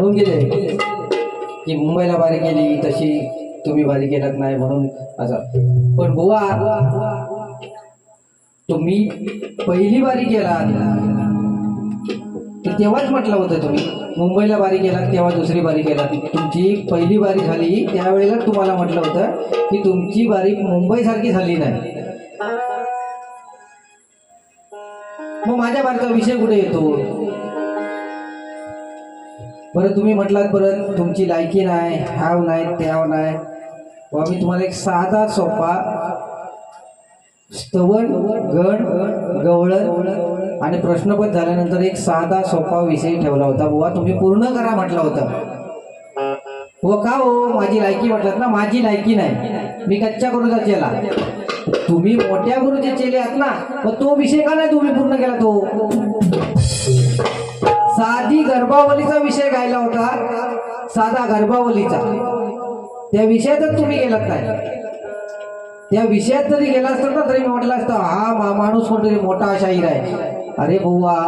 म्हणून गेले. की मुंबईला बारी केली तशी तुम्ही बारी केलात नाही म्हणून असं. पण बुवा तुम्ही पहिली बारी केला तर तेव्हाच म्हटलं होतं तुम्ही मुंबईला बारी केलात तेव्हा दुसरी बारी केलात तुमची पहिली बारी झाली त्यावेळेला तुम्हाला म्हटलं होतं की तुमची बारी मुंबईसारखी झाली नाही. मग माझ्या बारीचा विषय कुठे येतो? बरं तुम्ही म्हटलात परत तुमची लायकी नाही ह्याव नाही त्याव नाही. व मी तुम्हाला एक साधा सोपा स्तवन गण गवळण आणि प्रश्नपद झाल्यानंतर एक साधा सोपा विषय ठेवला होता. बुवा तुम्ही पूर्ण करा म्हटला होता. हो का हो? माझी लायकी म्हटलात ना? माझी लायकी नाही. मी कच्च्या गुरुचा चेला तुम्ही मोठ्या गुरुचे चेले आहात ना? मग तो विषय का नाही तुम्ही पूर्ण केला तो? साधी गर्भावलीचा विषय गायला होता. साधा गर्भावलीचा. त्या विषयातच तुम्ही गेलात नाही. त्या विषयात जरी गेला असता ना तरी मी म्हटलं असतं हा मा- माणूस कोणतरी मोठा शाहीर आहे. अरे बुवा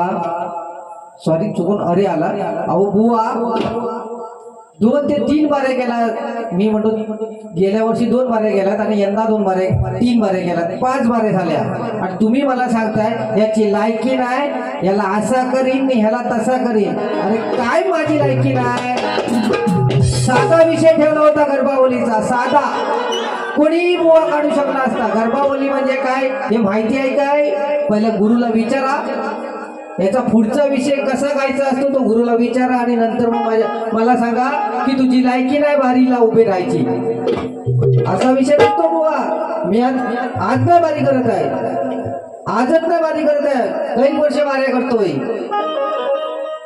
सॉरी चुकून अरे आला. अहो बुवा दोन ते तीन बारे गेला. मी म्हणतो गेल्या वर्षी दोन बारे गेलात आणि यंदा दोन बारे तीन बारे गेलात. पाच बारे झाल्या. आणि तुम्ही मला सांगताय याची लायकी नाही याला असा करीन मी ह्याला तसा करीन. अरे काय माझी लायकी नाही? साधा विषय ठेवला होता गर्भावलीचा साधा. कोणीही बुवा काढू शकला असता. गर्भावली म्हणजे काय? हे माहिती आहे काय? पहिल्या गुरुला विचारा. याचा पुढचा विषय कसा गायचा असतो तो गुरुला विचारा आणि नंतर मग माझ्या मला सांगा की तुझी लायकी नाही बारीला उभी राहायची. असा विषय नसतो बुवा. मी आज आज नाही बारी करत आहे. आजच नाही बारी करत आहे. काही वर्ष बाऱ्या करतोय.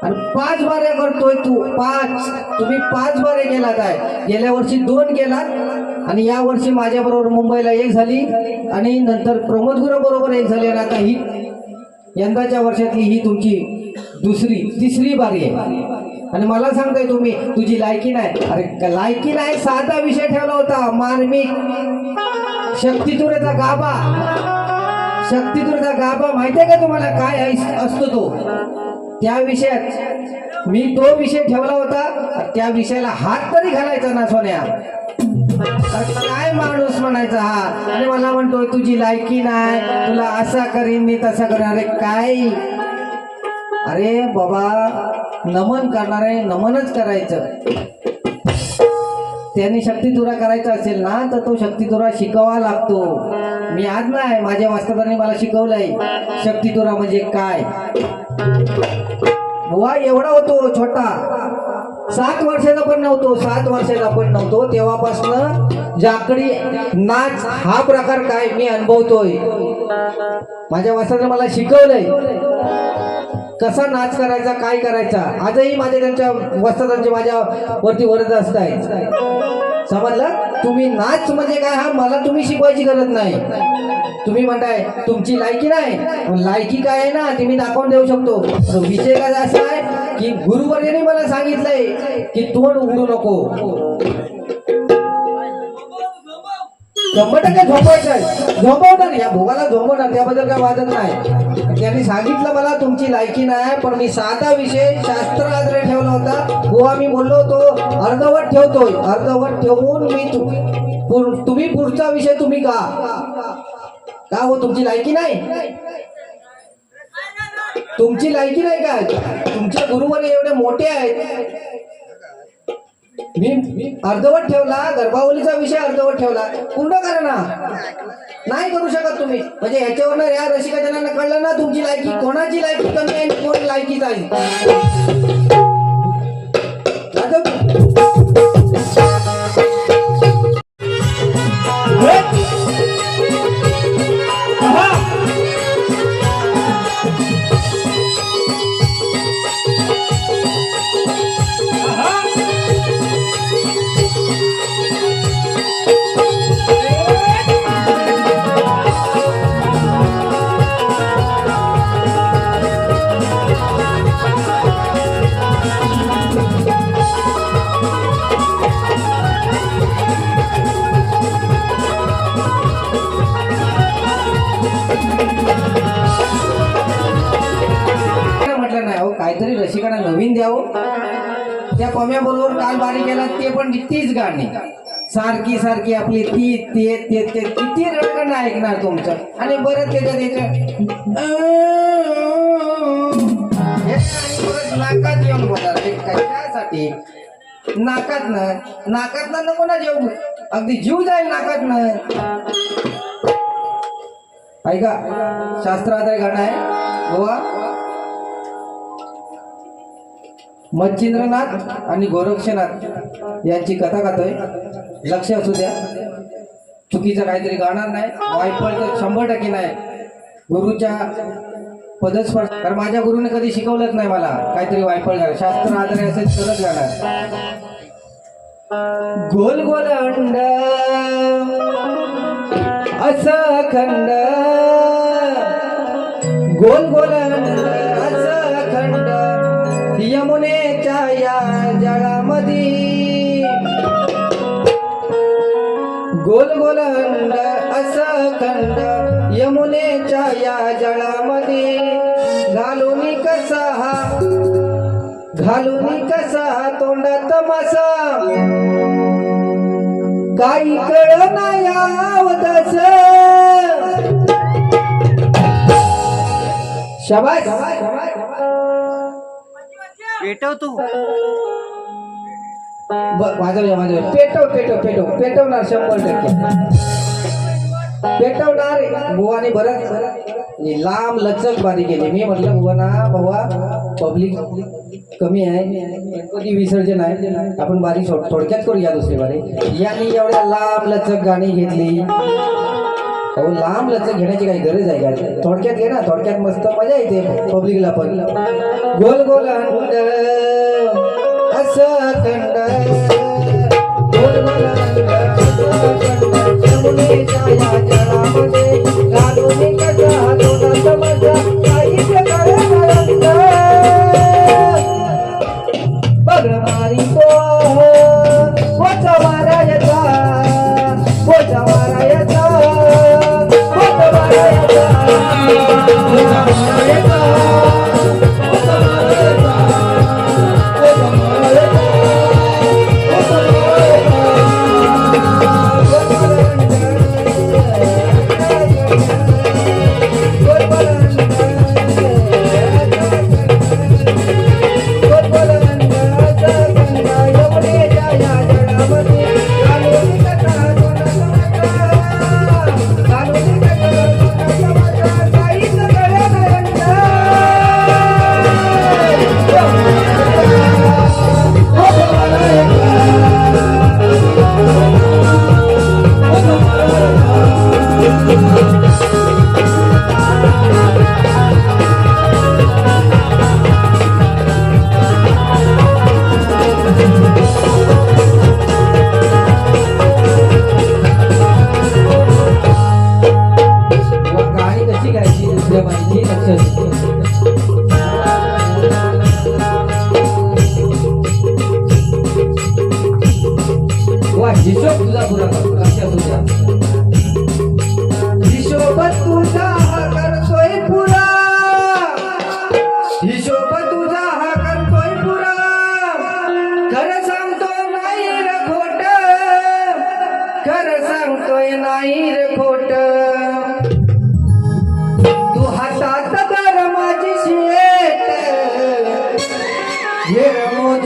आणि पाच बाऱ्या करतोय तू. पाच. तुम्ही पाच बारे गेलात आहे. गेल्या वर्षी दोन गेलात आणि या वर्षी माझ्या बरोबर मुंबईला एक झाली. आणि नंतर प्रमोद गुरु बरोबर एक झाली. आणि आता ही यंदाच्या वर्षातली ही तुमची दुसरी तिसरी बारी आहे. आणि मला सांगताय तुम्ही तुझी लायकी नाही. अरे लायकी नाही साधा विषय ठेवला होता. मार्मिक शक्तितुरेचा गाभा. शक्तितुरेचा गाभा माहितीये का तुम्हाला काय असतो तो? त्या विषयात मी तो विषय ठेवला होता. त्या विषयाला हात तरी घालायचा ना सोन्या. काय माणूस म्हणायचा हा? आणि मला म्हणतोय तुझी लायकी नाही. तुला असा करीन मी तसा करीन. अरे काय? अरे बाबा नमन करणारे नमनच करायचं. त्यांनी शक्तीतुरा करायचा असेल ना तर तो शक्तीतुरा शिकावा लागतो. मी आज नाही माझ्या मास्तरांनी मला शिकवलंय. शक्तीतुरा म्हणजे काय? बुवा एवढा होतो छोटा. सात वर्षाचा पण नव्हतो सात वर्षाचा पण नव्हतो. तेव्हापासनं जाकडी नाच हा प्रकार काय मी अनुभवतोय. माझ्या वास्तवाने मला शिकवलंय. कसा नाच करायचा काय करायचा आजही माझे त्यांच्या वस्तादांचे माझ्या वरती वरत असत आहेत समजलं? तुम्ही नाच म्हणजे काय? हा मला तुम्ही शिकवायची गरज नाही. तुम्ही म्हणताय तुमची लायकी नाही. लायकी काय आहे ना ती मी दाखवून देऊ शकतो. विषय काय असा आहे की गुरुवर्याने मला सांगितलंय की तोंड उघडू नको. शंभर टक्के झोपायचं झोपवणार या भोगाला झोपवणार त्याबद्दल काय वादन नाही. त्यांनी सांगितलं मला तुमची लायकी नाही पण मी साधा विषय शास्त्र ठेवला होता. गोवा मी बोललो होतो अर्धवट ठेवतोय. अर्धवट ठेवून मी तुम्ही पुढचा विषय तुम्ही का? का हो तुमची लायकी नाही? तुमची लायकी नाही काय? तुमचे गुरुवर एवढे मोठे आहेत. मी अर्धवट ठेवला गर्भावलीचा विषय अर्धवट ठेवला. पूर्ण करा ना नाही करू शकत तुम्ही. म्हणजे ह्याच्यावर या रसिका जणांना कळलं ना तुमची लायकी कोणाची लायकी कमी आहे कोण लायकीच आहे? केला तीच गाणी. सारखी सारखी आपली ती ते ते ते किती रडकन ऐकणार तुमचं. आणि बरं त्याच्यात याच्या हे नाकात येऊन बोलणार कशासाठी? नाकात ना नाकात ना नको ना जेव. अगदी जीव जाईल नाकात ना ऐका शास्त्राधार गाणं आहे. गोवा मच्छिंद्रनाथ आणि गोरक्षनाथ यांची कथा गातोय लक्ष असू द्या. चुकीचं काहीतरी गाणार नाही. वायफळ तर शंभर टक्के नाही. गुरुच्या पदस्पर्श कारण माझ्या गुरुने कधी शिकवलंच नाही मला. काहीतरी वायफळ गाणं. शास्त्र आधारे असेल तरच गाणार. गोल गोल अंड असा खंड गोल गोल गोल गोल अंड असं खंड यमुनेच्या या जळामध्ये. घालून कसा हा घालून कसा हा तोंडात मासा. काही कळ नाही आवतस शबाश पेटव तू. ब- पेटव पेटव पेटव. पेटवणार शंभर टक्के. पेटवणार बुवाने बरं लांब लचक बारी केली. मी म्हटलं बुवाना बाबा पब्लिक कमी आहे. गणपती विसर्जन आहे. आपण बारी थोडक्यात करूया दुसरी बारी. यांनी एवढ्या लांब लचक गाणी घेतली. अहो लांब लचक घेण्याची काही गरज आहे का? थोडक्यात घे ना थोडक्यात मस्त मजा येते पब्लिकला पण. गोल गोल असं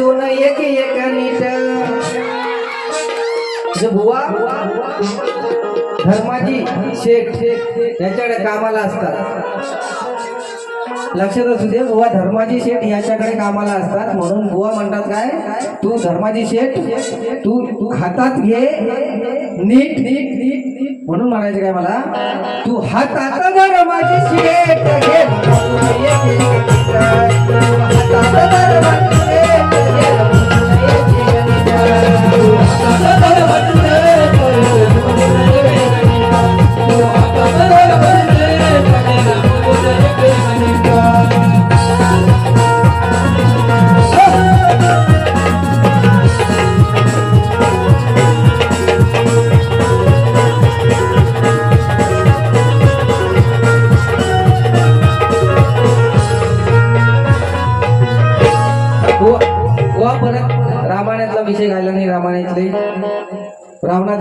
अर्जुन एक एक नीट. बुवा धर्माजी शेख शेख याच्याकडे कामाला असतात. लक्षात असू दे बुवा धर्माजी शेठ याच्याकडे कामाला असतात. म्हणून बुवा म्हणतात काय? तू धर्माजी शेठ तू तू हातात घे नीट. नीट नीट नीट म्हणून म्हणायचं काय मला? तू हातात धर्माजी शेठ घे. हातात धर्माजी व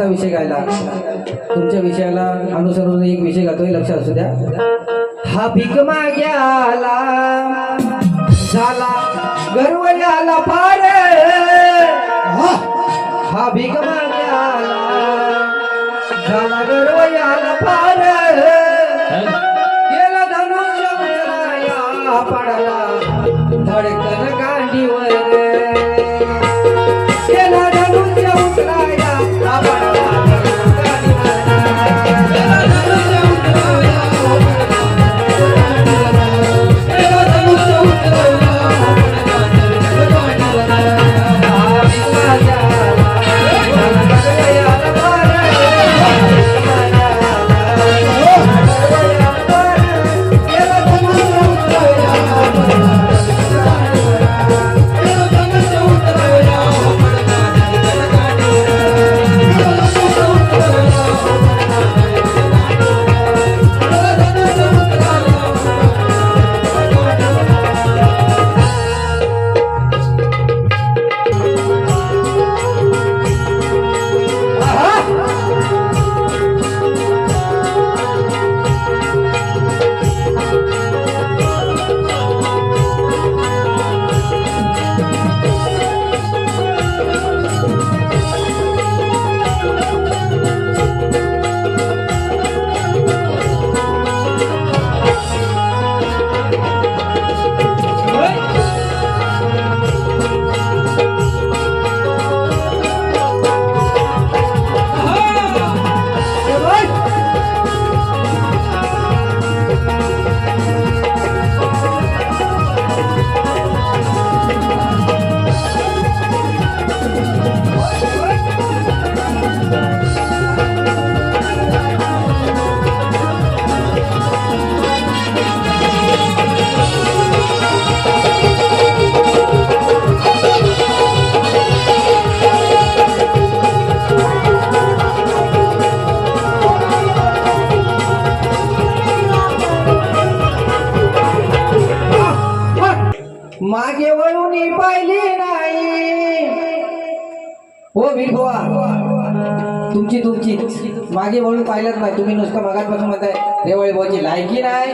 विषय गायला तुमच्या विषयाला अनुसरून एक विषय गातोय लक्षात असू द्या. हा भीक माग्याला झाला गर्व याला फार. हा. भीक माग्याला झाला गर्व याला फार गेला धनुष्य उचलाया तुमची तुमची. मागे वळून पाहिलंच नाही. तुम्ही नुसतं मगातपासून म्हणताय रेवळे भाऊची लायकी नाही.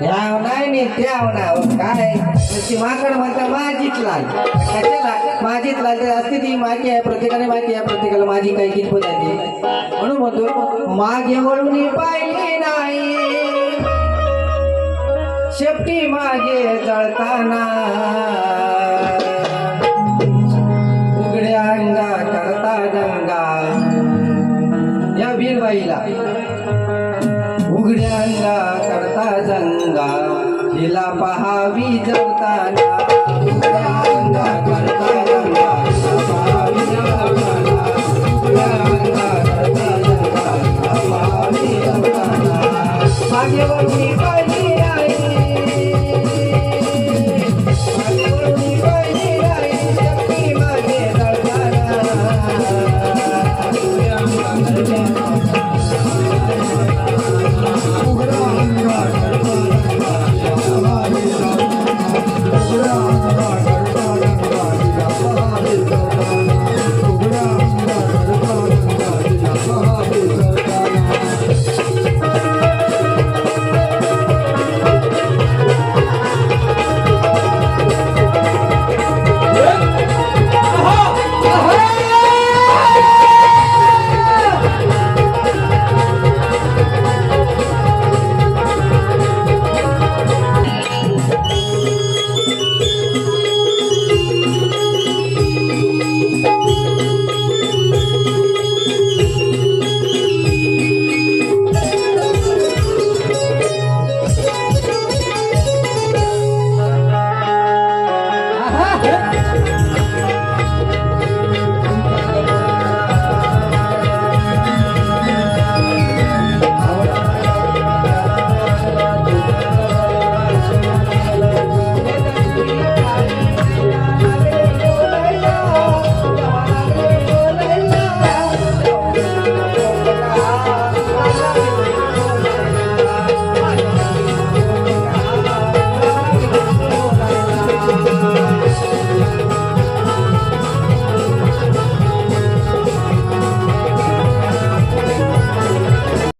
ह्याव नाही मी त्याव नाही काय? नुसती माकड म्हणता माझीच लाल. कशाला? माझीच लाल. तर असते ती माहिती आहे प्रत्येकाने माहिती आहे प्रत्येकाला माझी काही कितपत आहे म्हणून म्हणतो मागे वळून पाहिली नाही. शेपटी मागे जळताना या वीरबाईला. उघड्या अंगा करता जंगा हिला पहावी जवताना उघड्या अंगा